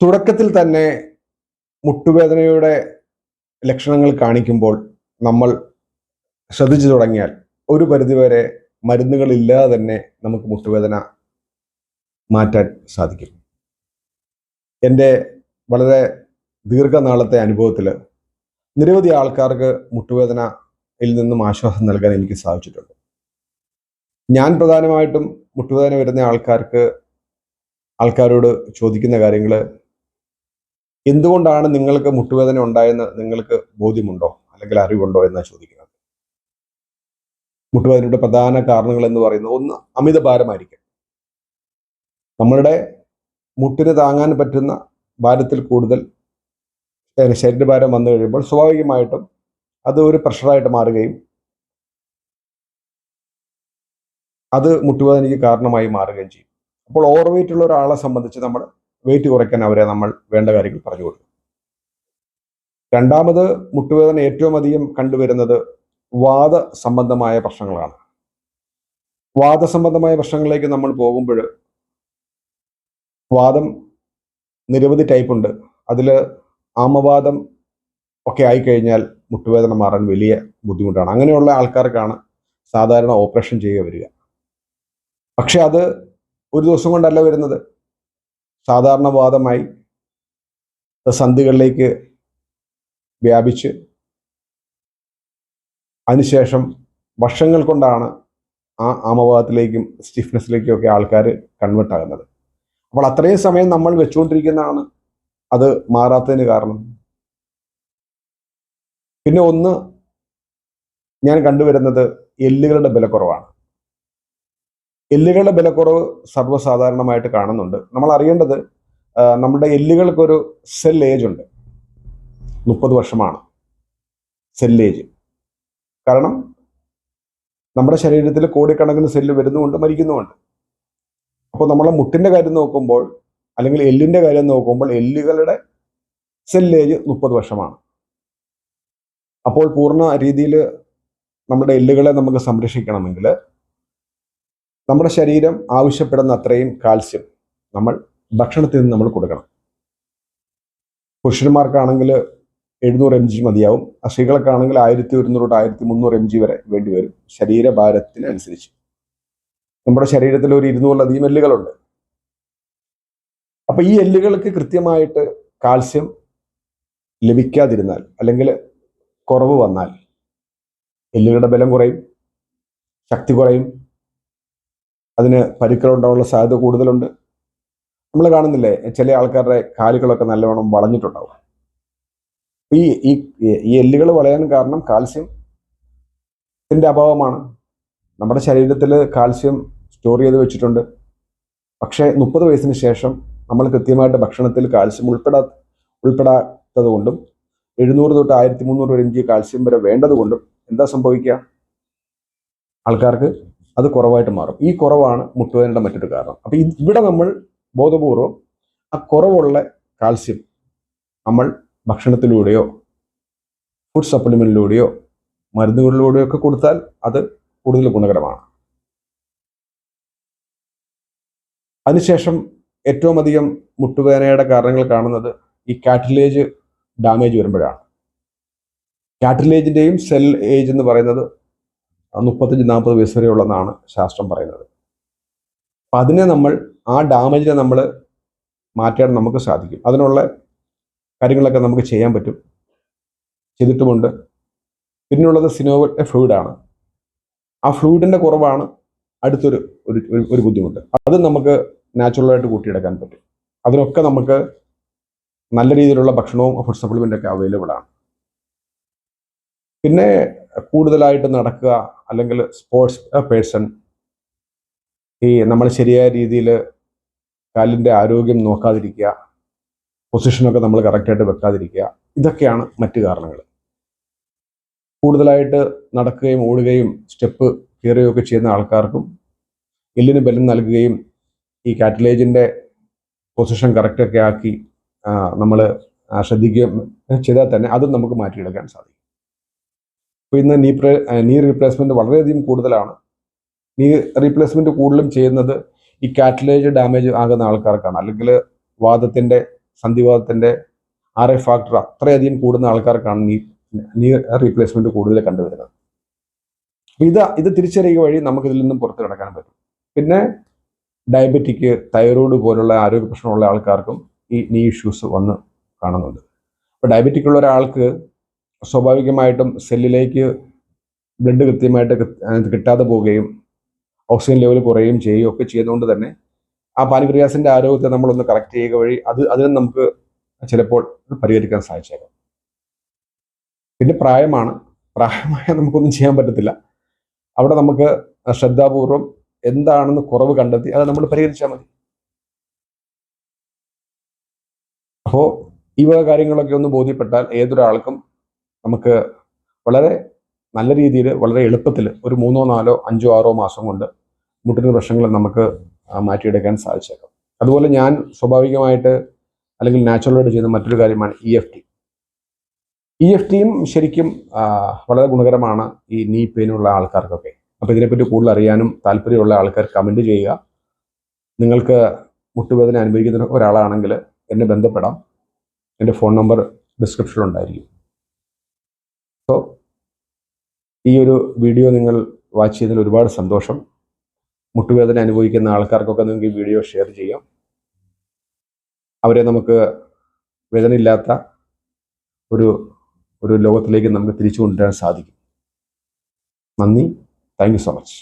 തുടക്കത്തിൽ തന്നെ മുട്ടുവേദനയുടെ ലക്ഷണങ്ങൾ കാണിക്കുമ്പോൾ നമ്മൾ ശ്രദ്ധിച്ചു തുടങ്ങിയാൽ ഒരു പരിധിവരെ മരുന്നുകളില്ലാതെ തന്നെ നമുക്ക് മുട്ടുവേദന മാറ്റാൻ സാധിക്കും. എന്റെ വളരെ ദീർഘനാളത്തെ അനുഭവത്തിൽ നിരവധി ആൾക്കാർക്ക് മുട്ടുവേദനയിൽ നിന്നും ആശ്വാസം നൽകാൻ എനിക്ക് സാധിച്ചിട്ടുണ്ട്. ഞാൻ പ്രധാനമായിട്ടും മുട്ടുവേദന വരുന്ന ആൾക്കാർക്ക് ആൾക്കാരോട് ചോദിക്കുന്ന കാര്യങ്ങൾ എന്തുകൊണ്ടാണ് നിങ്ങൾക്ക് മുട്ടുവേദന ഉണ്ടായെന്ന് നിങ്ങൾക്ക് ബോധ്യമുണ്ടോ? അല്ലെങ്കിൽ അറിവുണ്ടോ എന്നാണ് ചോദിക്കുന്നത്. മുട്ടുവേദനയുടെ പ്രധാന കാരണങ്ങൾ എന്ന് പറയുന്നത് ഒന്ന് അമിത ഭാരമായിരിക്കും നമ്മളുടെ മുട്ടിന് താങ്ങാൻ പറ്റുന്ന ഭാരത്തിൽ കൂടുതൽ ശരീരഭാരം വന്നു കഴിയുമ്പോൾ സ്വാഭാവികമായിട്ടും അത് ഒരു പ്രഷറായിട്ട് മാറുകയും അത് മുട്ടുവേദനയ്ക്ക് കാരണമായി മാറുകയും ചെയ്യും. അപ്പോൾ ഓവർ വെയിറ്റ് ഉള്ള ഒരാളെ സംബന്ധിച്ച് നമ്മൾ വെയിറ്റ് കുറയ്ക്കാൻ അവരെ നമ്മൾ വേണ്ട കാര്യങ്ങൾ പറഞ്ഞു കൊടുക്കും. രണ്ടാമത് മുട്ടുവേദന ഏറ്റവും അധികം കണ്ടുവരുന്നത് വാദ സംബന്ധമായ പ്രശ്നങ്ങളാണ്. വാദ സംബന്ധമായ പ്രശ്നങ്ങളിലേക്ക് നമ്മൾ പോകുമ്പോൾ വാദം നിരവധി ടൈപ്പ് ഉണ്ട്. അതിൽ ആമവാദം ഒക്കെ ആയിക്കഴിഞ്ഞാൽ മുട്ടുവേദന മാറാൻ വലിയ ബുദ്ധിമുട്ടാണ്. അങ്ങനെയുള്ള ആൾക്കാർക്കാണ് സാധാരണ ഓപ്പറേഷൻ ചെയ്യുക വരിക. പക്ഷെ അത് ഒരു ദിവസം കൊണ്ടല്ല വരുന്നത്. സാധാരണ വാദമായി സന്ധികളിലേക്ക് വ്യാപിച്ച് അതിനുശേഷം വർഷങ്ങൾ കൊണ്ടാണ് ആ ആമവാദത്തിലേക്കും സ്റ്റിഫ്നെസ്സിലേക്കും ഒക്കെ ആൾക്കാർ കൺവേർട്ട് ആകുന്നത്. അപ്പോൾ അത്രയും സമയം നമ്മൾ വെച്ചുകൊണ്ടിരിക്കുന്നതാണ് അത് മാറാത്തതിന് കാരണം. പിന്നെ ഒന്ന് ഞാൻ കണ്ടുവരുന്നത് എല്ലുകളുടെ ബലക്കുറവാണ്. എല്ലുകളുടെ ബലക്കുറവ് സർവസാധാരണമായിട്ട് കാണുന്നുണ്ട്. നമ്മൾ അറിയേണ്ടത് നമ്മുടെ എല്ലുകൾക്കൊരു സെൽ ഏജ് ഉണ്ട്. മുപ്പത് വർഷമാണ് സെൽ ഏജ് കാരണം നമ്മുടെ ശരീരത്തിൽ കോടിക്കണക്കിന് സെല്ല് വരുന്നുമുണ്ട് മരിക്കുന്നുമുണ്ട്. അപ്പോൾ നമ്മളെ മുട്ടിന്റെ കാര്യം നോക്കുമ്പോൾ അല്ലെങ്കിൽ എല്ലിന്റെ കാര്യം നോക്കുമ്പോൾ എല്ലുകളുടെ സെൽ ഏജ് മുപ്പത് വർഷമാണ്. അപ്പോൾ പൂർണ രീതിയിൽ നമ്മുടെ എല്ലുകളെ നമുക്ക് സംരക്ഷിക്കണമെങ്കിൽ നമ്മുടെ ശരീരം ആവശ്യപ്പെടുന്ന അത്രയും കാൽസ്യം നമ്മൾ ഭക്ഷണത്തിൽ നിന്ന് നമ്മൾ കൊടുക്കണം. പുരുഷന്മാർക്കാണെങ്കിൽ എഴുന്നൂറ് എം ജി മതിയാവും. സ്ത്രീകൾക്കാണെങ്കിൽ ആയിരത്തി ഒരുന്നൂറ് തൊട്ട് ആയിരത്തി മുന്നൂറ് എം ജി വരെ വേണ്ടി വരും. ശരീരഭാരത്തിനനുസരിച്ച്. നമ്മുടെ ശരീരത്തിൽ ഒരു ഇരുന്നൂറിലധികം എല്ലുകളുണ്ട്. അപ്പൊ ഈ എല്ലുകൾക്ക് കൃത്യമായിട്ട് കാൽസ്യം ലഭിക്കാതിരുന്നാൽ അല്ലെങ്കിൽ കുറവ് വന്നാൽ എല്ലുകളുടെ ബലം കുറയും ശക്തി കുറയും അതിന് പരിക്കുകളുണ്ടാവാനുള്ള സാധ്യത കൂടുതലുണ്ട്. നമ്മൾ കാണുന്നില്ലേ ചില ആൾക്കാരുടെ കാലുകളൊക്കെ നല്ലവണ്ണം വളഞ്ഞിട്ടുണ്ടാവും. ഈ ഈ ഈ എല്ലുകൾ വളയാൻ കാരണം കാൽസ്യത്തിന്റെ അഭാവമാണ്. നമ്മുടെ ശരീരത്തിൽ കാൽസ്യം സ്റ്റോർ ചെയ്ത് വെച്ചിട്ടുണ്ട്. പക്ഷേ മുപ്പത് വയസ്സിന് ശേഷം നമ്മൾ കൃത്യമായിട്ട് ഭക്ഷണത്തിൽ കാൽസ്യം ഉൾപ്പെടാ ഉൾപ്പെടാത്തത് കൊണ്ടും എഴുന്നൂറ് തൊട്ട് ആയിരത്തി മുന്നൂറ് വരെ ഇഞ്ച് കാൽസ്യം വരെ വേണ്ടത് കൊണ്ടും എന്താ സംഭവിക്കുക? ആൾക്കാർക്ക് അത് കുറവായിട്ട് മാറും. ഈ കുറവാണ് മുട്ടുവേദനയുടെ മറ്റൊരു കാരണം. അപ്പൊ ഇവിടെ നമ്മൾ ബോധപൂർവം ആ കുറവുള്ള കാൽസ്യം നമ്മൾ ഭക്ഷണത്തിലൂടെയോ ഫുഡ് സപ്ലിമെന്റിലൂടെയോ മരുന്നുകളിലൂടെയോ ഒക്കെ കൊടുത്താൽ അത് കൂടുതൽ ഗുണകരമാണ്. അതിനുശേഷം ഏറ്റവും അധികം മുട്ടുവേദനയുടെ കാരണങ്ങൾ കാണുന്നത് ഈ കാറ്റിലേജ് ഡാമേജ് വരുമ്പോഴാണ്. കാറ്റിലേജിന്റെയും സെൽ ഏജ് എന്ന് പറയുന്നത് മുപ്പത്തഞ്ച് നാൽപ്പത് വയസ്സ് വരെ ഉള്ളതെന്നാണ് ശാസ്ത്രം പറയുന്നത്. അപ്പം അതിനെ നമ്മൾ ആ ഡാമേജിനെ നമ്മൾ മാറ്റാൻ നമുക്ക് സാധിക്കും. അതിനുള്ള കാര്യങ്ങളൊക്കെ നമുക്ക് ചെയ്യാൻ പറ്റും. ചെയ്തിട്ടുമുണ്ട്. പിന്നെയുള്ളത് സിനോവൽ ഫ്ലൂയിഡാണ് ആ ഫ്ലൂയിഡിന്റെ കുറവാണ് അടുത്തൊരു ഒരു- ഒരു ബുദ്ധിമുട്ട്. അത് നമുക്ക് നാച്ചുറലായിട്ട് കൂട്ടിയെടുക്കാൻ പറ്റും. അതിനൊക്കെ നമുക്ക് നല്ല രീതിയിലുള്ള ഭക്ഷണവും ഫുഡ് സപ്ലിമെന്റൊക്കെ അവൈലബിൾ ആണ്. പിന്നെ കൂടുതലായിട്ട് നടക്കുക അല്ലെങ്കിൽ സ്പോർട്സ് പേഴ്സൺ ഈ നമ്മൾ ശരിയായ രീതിയിൽ കാലിന്റെ ആരോഗ്യം നോക്കാതിരിക്കുക പൊസിഷനൊക്കെ നമ്മൾ കറക്റ്റായിട്ട് വെക്കാതിരിക്കുക ഇതൊക്കെയാണ് മറ്റു കാരണങ്ങൾ. കൂടുതലായിട്ട് നടക്കുകയും ഓടുകയും സ്റ്റെപ്പ് കയറുകയും ഒക്കെ ചെയ്യുന്ന ആൾക്കാർക്കും എല്ലിന് ബലം നൽകുകയും ഈ കാറ്റലേജിന്റെ പൊസിഷൻ കറക്റ്റൊക്കെ ആക്കി നമ്മൾ ശ്രദ്ധിക്കുകയും ചെയ്താൽ തന്നെ അതും നമുക്ക് മാറ്റിയെടുക്കാൻ സാധിക്കും. ഇപ്പോൾ ഇന്ന് നീ നീ റീപ്ലേസ്മെന്റ് വളരെയധികം കൂടുതലാണ്. നീ റീപ്ലേസ്മെന്റ് കൂടുതലും ചെയ്യുന്നത് ഈ കാറ്റലേജ് ഡാമേജ് ആകുന്ന ആൾക്കാർക്കാണ്. അല്ലെങ്കിൽ വാദത്തിന്റെ സന്ധിവാദത്തിന്റെ ആർ എ ഫാക്ടർ അത്രയധികം കൂടുന്ന ആൾക്കാർക്കാണ് നീ നീ റീപ്ലേസ്മെന്റ് കൂടുതൽ കണ്ടുവരുന്നത്. അപ്പോൾ ഇത് ഇത് തിരിച്ചറിയുക വഴി നമുക്ക് ഇതിൽ നിന്നും പുറത്തു കിടക്കാൻ പറ്റും. പിന്നെ ഡയബറ്റിക് തൈറോയ്ഡ് പോലുള്ള ആരോഗ്യ പ്രശ്നമുള്ള ആൾക്കാർക്കും ഈ നീ ഇഷ്യൂസ് വന്ന് കാണുന്നുണ്ട്. അപ്പോൾ ഡയബറ്റിക് ഉള്ള ഒരാൾക്ക് സ്വാഭാവികമായിട്ടും സെല്ലിലേക്ക് ബ്ലഡ് കൃത്യമായിട്ട് കിട്ടാതെ പോവുകയും ഓക്സിജൻ ലെവൽ കുറയുകയും ചെയ്യുകയും ഒക്കെ ചെയ്യുന്നതുകൊണ്ട് തന്നെ ആ പാൻക്രിയാസിന്റെ ആരോഗ്യത്തെ നമ്മളൊന്ന് കറക്റ്റ് ചെയ്യുക വഴി അത് അതിനും നമുക്ക് ചിലപ്പോൾ പരിഹരിക്കാൻ സാധിച്ചേക്കാം. പിന്നെ പ്രായമാണ്. പ്രായമായ നമുക്കൊന്നും ചെയ്യാൻ പറ്റത്തില്ല. അവിടെ നമുക്ക് ശ്രദ്ധാപൂർവം എന്താണെന്ന് കുറവ് കണ്ടെത്തി അത് നമ്മൾ പരിഹരിച്ചാൽ മതി. അപ്പോൾ ഈ വക കാര്യങ്ങളൊക്കെ ഒന്ന് ബോധ്യപ്പെട്ടാൽ ഏതൊരാൾക്കും നമുക്ക് വളരെ നല്ല രീതിയിൽ വളരെ എളുപ്പത്തിൽ ഒരു മൂന്നോ നാലോ അഞ്ചോ ആറോ മാസം കൊണ്ട് മുട്ടിന് പ്രശ്നങ്ങൾ നമുക്ക് മാറ്റിയെടുക്കാൻ സാധിച്ചേക്കാം. അതുപോലെ ഞാൻ സ്വാഭാവികമായിട്ട് അല്ലെങ്കിൽ നാച്ചുറലായിട്ട് ചെയ്യുന്ന മറ്റൊരു കാര്യമാണ് E F T E F ടിയും ശരിക്കും വളരെ ഗുണകരമാണ് ഈ നീ പെയിനുള്ള ആൾക്കാർക്കൊക്കെ. അപ്പോൾ ഇതിനെപ്പറ്റി കൂടുതൽ അറിയാനും താല്പര്യമുള്ള ആൾക്കാർ കമന്റ് ചെയ്യുക. നിങ്ങൾക്ക് മുട്ടുവേദന അനുഭവിക്കുന്ന ഒരാളാണെങ്കിൽ എന്നെ ബന്ധപ്പെടാം. എന്റെ ഫോൺ നമ്പർ ഡിസ്ക്രിപ്ഷനിലുണ്ടായിരിക്കും സോ ഈ ഒരു വീഡിയോ നിങ്ങൾ വാച്ച് ചെയ്തതിൽ ഒരുപാട് സന്തോഷം. മുട്ടുവേദന അനുഭവിക്കുന്ന ആൾക്കാർക്കൊക്കെ നിങ്ങൾക്ക് ഈ വീഡിയോ ഷെയർ ചെയ്യാം. അവരെ നമുക്ക് വേദന ഇല്ലാത്ത ഒരു ഒരു ലോകത്തിലേക്ക് നമുക്ക് തിരിച്ചു കൊണ്ടുവരാൻ സാധിക്കും. നന്ദി. Thank so much